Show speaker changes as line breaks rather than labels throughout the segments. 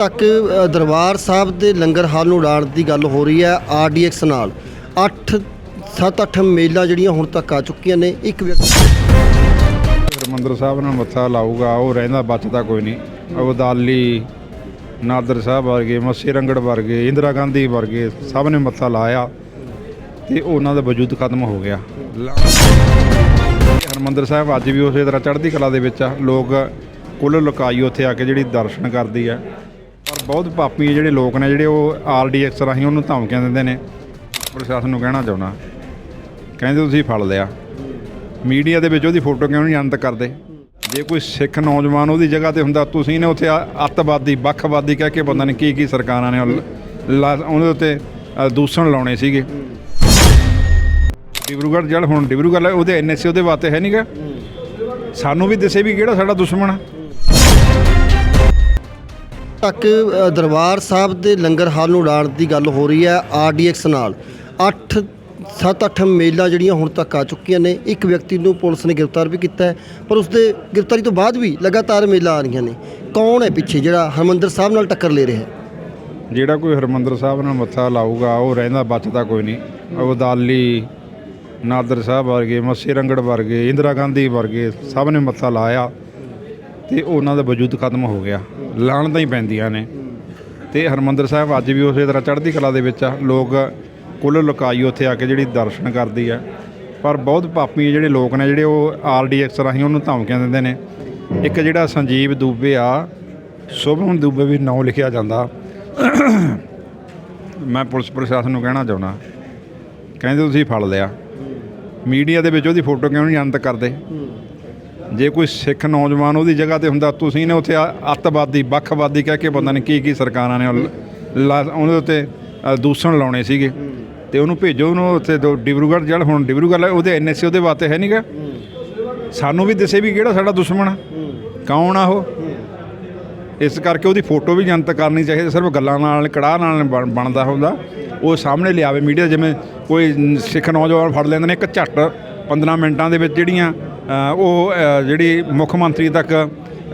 ਤੱਕ ਦਰਬਾਰ ਸਾਹਿਬ ਦੇ ਲੰਗਰ ਹਾਲ ਨੂੰ ਉਡਾਣ ਦੀ ਗੱਲ ਹੋ ਰਹੀ ਹੈ ਆਰਡੀਐਕਸ ਨਾਲ। 8 7-8 ਮੇਲਾਂ ਜਿਹੜੀਆਂ ਹੁਣ ਤੱਕ ਆ ਚੁੱਕੀਆਂ ਨੇ, ਇੱਕ ਵਿਅਕਤੀ
ਹਰਿਮੰਦਰ ਸਾਹਿਬ ਨਾਲ ਮੱਥਾ ਲਾਊਗਾ, ਉਹ ਰਹਿੰਦਾ, ਬਚਦਾ ਕੋਈ ਨਹੀਂ। ਅਬਦਾਲੀ ਨਾਦਰ ਸਾਹਿਬ ਵਰਗੇ, ਮੱਸੇ ਰੰਗੜ ਵਰਗੇ, ਇੰਦਰਾ ਗਾਂਧੀ ਵਰਗੇ ਸਭ ਨੇ ਮੱਥਾ ਲਾਇਆ ਤੇ ਉਹਨਾਂ ਦਾ ਵਜੂਦ ਖਤਮ ਹੋ ਗਿਆ। ਲਾ- ਹਰਿਮੰਦਰ ਸਾਹਿਬ ਅੱਜ ਵੀ ਉਸੇ ਤਰ੍ਹਾਂ ਚੜ੍ਹਦੀ ਕਲਾ ਦੇ ਵਿੱਚ ਆ। ਲੋਕ ਕੁੱਲ ਲੁਕਾਈ ਉੱਥੇ ਆ ਕੇ ਜਿਹੜੀ ਦਰਸ਼ਨ ਕਰਦੀ ਆ। ਬਹੁਤ ਪਾਪੀ ਜਿਹੜੇ ਲੋਕ ਨੇ ਜਿਹੜੇ ਉਹ ਆਰਡੀਐਕਸ ਰਾਹੀਂ ਉਹਨੂੰ ਧਮਕੀਆਂ ਦਿੰਦੇ ਨੇ। ਪ੍ਰਸ਼ਾਸਨ ਨੂੰ ਕਹਿਣਾ ਚਾਹੁੰਦਾ। ਕਹਿੰਦੇ ਤੁਸੀਂ ਫੜ ਲਿਆ। ਮੀਡੀਆ ਦੇ ਵਿੱਚ ਉਹਦੀ ਫੋਟੋ ਕਿਉਂ ਨਹੀਂ ਅਨੰਤ ਕਰਦੇ? ਜੇ ਕੋਈ ਸਿੱਖ ਨੌਜਵਾਨ ਉਹਦੀ ਜਗ੍ਹਾ ਤੇ ਹੁੰਦਾ ਤੁਸੀਂ ਨੇ ਉੱਥੇ ਅੱਤਵਾਦੀ ਵੱਖਵਾਦੀ ਕਹਿ ਕੇ ਬੰਦਾ ਨੇ ਕੀ ਕੀ ਸਰਕਾਰਾਂ ਨੇ ਲਾ- ਉਹਦੇ ਉੱਤੇ ਦੂਸ਼ਣ ਲਾਉਣੇ ਸੀਗੇ। ਡਿਬਰੂਗੜ੍ਹ ਜਿਹੜਾ ਹੁਣ ਡਿਬਰੂਗੜ੍ਹ ਹੈ, ਉਹਦੇ ਐਨਐਸਸੀ ਉਹਦੇ ਵਾਸਤੇ ਹੈ ਨਹੀਂਗਾ ਸਾਨੂੰ ਵੀ ਦੱਸੇ ਵੀ ਕਿਹੜਾ ਸਾਡਾ ਦੁਸ਼ਮਣ ਆ।
ਤੱਕ ਦਰਬਾਰ ਸਾਹਿਬ ਦੇ ਲੰਗਰ ਹਾਲ ਨੂੰ ਉਡਾਣ ਦੀ ਗੱਲ ਹੋ ਰਹੀ ਹੈ ਆਰਡੀਐਕਸ ਨਾਲ। 8 7-8 ਮੇਲਾਂ ਜਿਹੜੀਆਂ ਹੁਣ ਤੱਕ ਆ ਚੁੱਕੀਆਂ ਨੇ, ਇੱਕ ਵਿਅਕਤੀ ਨੂੰ ਪੁਲਿਸ ਨੇ ਗ੍ਰਿਫਤਾਰ ਵੀ ਕੀਤਾ ਹੈ, ਪਰ ਉਸ ਦੇ ਗ੍ਰਿਫਤਾਰੀ ਤੋਂ ਬਾਅਦ ਵੀ ਲਗਾਤਾਰ ਮੇਲਾਂ ਆ ਰਹੀਆਂ ਨੇ। ਕੌਣ ਹੈ ਪਿੱਛੇ ਜਿਹੜਾ ਹਰਮੰਦਰ ਸਾਹਿਬ ਨਾਲ ਟੱਕਰ ਲੈ ਰਿਹਾ ਹੈ?
ਜਿਹੜਾ ਕੋਈ ਹਰਿਮੰਦਰ ਸਾਹਿਬ ਨਾਲ ਮੱਥਾ ਲਾਊਗਾ, ਉਹ ਰਹਿੰਦਾ ਬਚਦਾ ਕੋਈ ਨਹੀਂ। ਅਬਦਾਲੀ, ਨਾਦਰ ਸਾਹਿਬ ਵਰਗੇ, ਮੱਸੇ ਰੰਗੜ ਵਰਗੇ, ਇੰਦਰਾ ਗਾਂਧੀ ਵਰਗੇ ਸਭ ਨੇ ਮੱਥਾ ਲਾਇਆ। ਤੇ ਉਹਨਾਂ ਦਾ ਵਜੂਦ ਖਤਮ ਹੋ ਗਿਆ। ਲਾਣ ਤਾਂ ਹੀ ਪੈਂਦੀਆਂ ਨੇ। ਤੇ ਹਰਿਮੰਦਰ ਸਾਹਿਬ ਅੱਜ ਵੀ ਉਸੇ ਤਰ੍ਹਾਂ ਚੜ੍ਹਦੀ ਕਲਾ ਦੇ ਵਿੱਚ ਆ। ਲੋਕ ਕੁੱਲ ਲੁਕਾਈ ਉੱਥੇ ਆ ਕੇ ਜਿਹੜੀ ਦਰਸ਼ਨ ਕਰਦੀ ਆ। ਪਰ ਬਹੁਤ ਪਾਪੀ ਜਿਹੜੇ ਲੋਕ ਨੇ, ਜਿਹੜੇ ਉਹ ਆਰਡੀਐਕਸ ਰਾਹੀਂ ਉਹਨੂੰ ਧਮਕੀਆਂ ਦਿੰਦੇ ਨੇ। ਇੱਕ ਜਿਹੜਾ ਸੰਜੀਵ ਦੂਬੇ ਆ ਸ਼ੁਭਮ ਦੂਬੇ ਵੀ ਨਾਂ ਲਿਖਿਆ ਜਾਂਦਾ। ਮੈਂ ਪੁਲਿਸ ਪ੍ਰਸ਼ਾਸਨ ਨੂੰ ਕਹਿਣਾ ਚਾਹੁੰਦਾ, ਕਹਿੰਦੇ ਤੁਸੀਂ ਫੜ ਲਿਆ। ਮੀਡੀਆ ਦੇ ਵਿੱਚ ਉਹਦੀ ਫੋਟੋ ਕਿਉਂ ਨਹੀਂ ਅੰਤ ਕਰਦੇ? ਜੇ ਕੋਈ ਸਿੱਖ ਨੌਜਵਾਨ ਉਹਦੀ ਜਗ੍ਹਾ ਤੇ ਹੁੰਦਾ ਤੁਸੀਂ ਨੇ ਉੱਥੇ ਅੱਤਵਾਦੀ ਵੱਖਵਾਦੀ ਕਹਿ ਕੇ ਬੰਦਾ ਨੇ ਕੀ ਕੀ ਸਰਕਾਰਾਂ ਨੇ ਲਾ- ਉਹਦੇ ਉੱਤੇ ਦੂਸ਼ਣ ਲਾਉਣੇ ਸੀਗੇ। ਤੇ ਉਹਨੂੰ ਭੇਜੋ ਉਹਨੂੰ ਉੱਥੇ ਦੋ- ਡਿਬਰੂਗੜ੍ਹ ਜਿਹੜਾ ਹੁਣ ਡਿਬਰੂਗੜ੍ਹ ਹੈ, ਉਹਦੇ ਐਨਐਸਸੀ ਉਹਦੇ ਵਾਸਤੇ ਹੈ ਨਹੀਂਗਾ ਸਾਨੂੰ ਵੀ ਦੱਸੇ ਵੀ ਕਿਹੜਾ ਸਾਡਾ ਦੁਸ਼ਮਣ ਆ। ਕੌਣ ਆ ਉਹ? ਇਸ ਕਰਕੇ ਉਹਦੀ ਫੋਟੋ ਵੀ ਜਨਤਕ ਕਰਨੀ ਚਾਹੀਦੀ ਸਿਰਫ ਗੱਲਾਂ ਨਾਲ ਕੜਾਹ ਨਾਲ ਬਣ- ਬਣਦਾ ਹੁੰਦਾ। ਉਹ ਸਾਹਮਣੇ ਲਿਆਵੇ ਮੀਡੀਆ ਜਿਵੇਂ ਕੋਈ ਸਿੱਖ ਨੌਜਵਾਨ ਫੜ ਲੈਂਦੇ ਨੇ ਇੱਕ ਝੱਟ 15 ਮਿੰਟਾਂ ਦੇ ਵਿੱਚ ਜਿਹੜੀਆਂ ਉਹ ਜਿਹੜੀ ਮੁੱਖ ਮੰਤਰੀ ਤੱਕ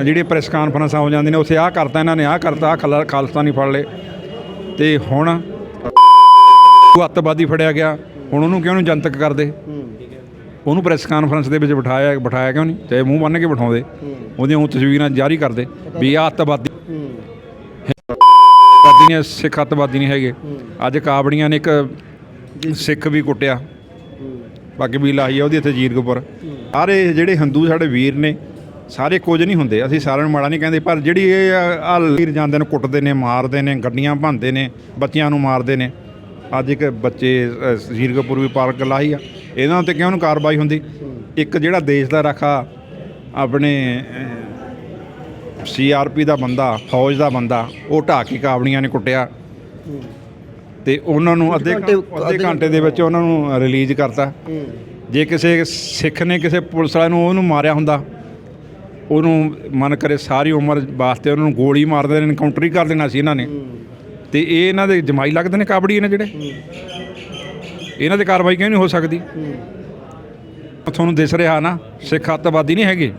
ਜਿਹੜੀ ਪ੍ਰੈਸ ਕਾਨਫਰੰਸਾਂ ਹੋ ਜਾਂਦੀਆਂ ਨੇ, ਉੱਥੇ ਆਹ ਕਰਤਾ ਇਹਨਾਂ ਨੇ, ਆਹ ਕਰਤਾ, ਆਹ ਖਲਾ ਖਾਲਸਤਾਨੀ ਫੜ ਲਏ। ਤੇ ਹੁਣ ਉਹ ਅੱਤਵਾਦੀ ਫੜਿਆ ਗਿਆ। ਹੁਣ ਉਹਨੂੰ ਕਿਉਂ ਨਹੀਂ ਜਨਤਕ ਕਰਦੇ? ਉਹਨੂੰ ਪ੍ਰੈਸ ਕਾਨਫਰੰਸ ਦੇ ਵਿੱਚ ਬਿਠਾਇਆ ਬਿਠਾਇਆ ਕਿਉਂ ਨਹੀਂ ਚਾਹੇ ਮੂੰਹ ਬੰਨ ਕੇ ਬਿਠਾਉਂਦੇ। ਉਹਦੀਆਂ ਉਹ ਤਸਵੀਰਾਂ ਜਾਰੀ ਕਰਦੇ ਵੀ ਆਹ ਅੱਤਵਾਦੀ ਅੱਤਵਾਦੀ ਨੇ, ਸਿੱਖ ਅੱਤਵਾਦੀ ਨਹੀਂ ਹੈਗੇ। ਅੱਜ ਕਾਬੜੀਆਂ ਨੇ ਇੱਕ ਸਿੱਖ ਵੀ ਕੁੱਟਿਆ। ਬਾਕੀ ਵੀ ਲਾਈ ਆ ਉਹਦੀ ਇੱਥੇ ਜੀਰਕਪੁਰ। ਸਾਰੇ ਜਿਹੜੇ ਹਿੰਦੂ ਸਾਡੇ ਵੀਰ ਨੇ ਸਾਰੇ ਕੁਝ ਨਹੀਂ ਹੁੰਦੇ। ਅਸੀਂ ਸਾਰਿਆਂ ਨੂੰ ਮਾੜਾ ਨਹੀਂ ਕਹਿੰਦੇ ਪਰ ਜਿਹੜੀ ਇਹ ਆ ਵੀਰ ਜਾਂਦੇ ਨੇ ਕੁੱਟਦੇ ਨੇ ਮਾਰਦੇ ਨੇ ਗੱਡੀਆਂ ਭੰਨਦੇ ਨੇ ਬੱਚਿਆਂ ਨੂੰ ਮਾਰਦੇ ਨੇ। ਅੱਜ ਇੱਕ ਬੱਚੇ ਅ, ਜੀਰਕਪੁਰ ਵੀ ਪਾਰਕ ਲਾਈ ਆ। ਇਹਨਾਂ ਉੱਤੇ ਕਿਉਂ ਨਹੀਂ ਕਾਰਵਾਈ ਹੁੰਦੀ? ਇੱਕ ਜਿਹੜਾ ਦੇਸ਼ ਦਾ ਰਾਖਾ ਆਪਣੇ ਸੀਆਰਪੀ ਦਾ ਬੰਦਾ ਫੌਜ ਦਾ ਬੰਦਾ ਉਹ ਢਾਹ ਕੇ ਕਾਬੜੀਆਂ ਨੇ ਕੁੱਟਿਆ। ਤੇ ਉਹਨਾਂ ਨੂੰ ਅੱਧੇ
ਘੰਟੇ-
ਅੱਧੇ ਘੰਟੇ ਦੇ ਵਿੱਚ ਉਹਨਾਂ ਨੂੰ ਰਿਲੀਜ਼ ਕਰਤਾ। ਜੇ ਕਿਸੇ ਸਿੱਖ ਨੇ ਕਿਸੇ ਪੁਲਿਸ ਵਾਲੇ ਨੂੰ ਉਹਨੂੰ ਮਾਰਿਆ ਹੁੰਦਾ ਉਹਨੂੰ ਮਨ ਕਰੇ ਸਾਰੀ ਉਮਰ ਵਾਸਤੇ ਉਹਨਾਂ ਨੂੰ ਗੋਲੀ ਮਾਰ ਦੇਣ ਐਨਕਾਊਂਟਰ ਹੀ ਕਰ ਦੇਣਾ ਸੀ ਇਹਨਾਂ ਨੇ। ਤੇ ਇਹ ਇਹਨਾਂ ਦੇ ਜਮਾਈ ਲੱਗਦੇ ਨੇ ਕਾਬੜੀ ਨੇ ਜਿਹੜੇ? ਇਹਨਾਂ ਤੇ ਕਾਰਵਾਈ ਕਿਉਂ ਨਹੀਂ ਹੋ ਸਕਦੀ? ਤੁਹਾਨੂੰ ਦਿਸ ਰਿਹਾ ਨਾ ਸਿੱਖ ਅੱਤਵਾਦੀ ਨਹੀਂ ਹੈਗੇ।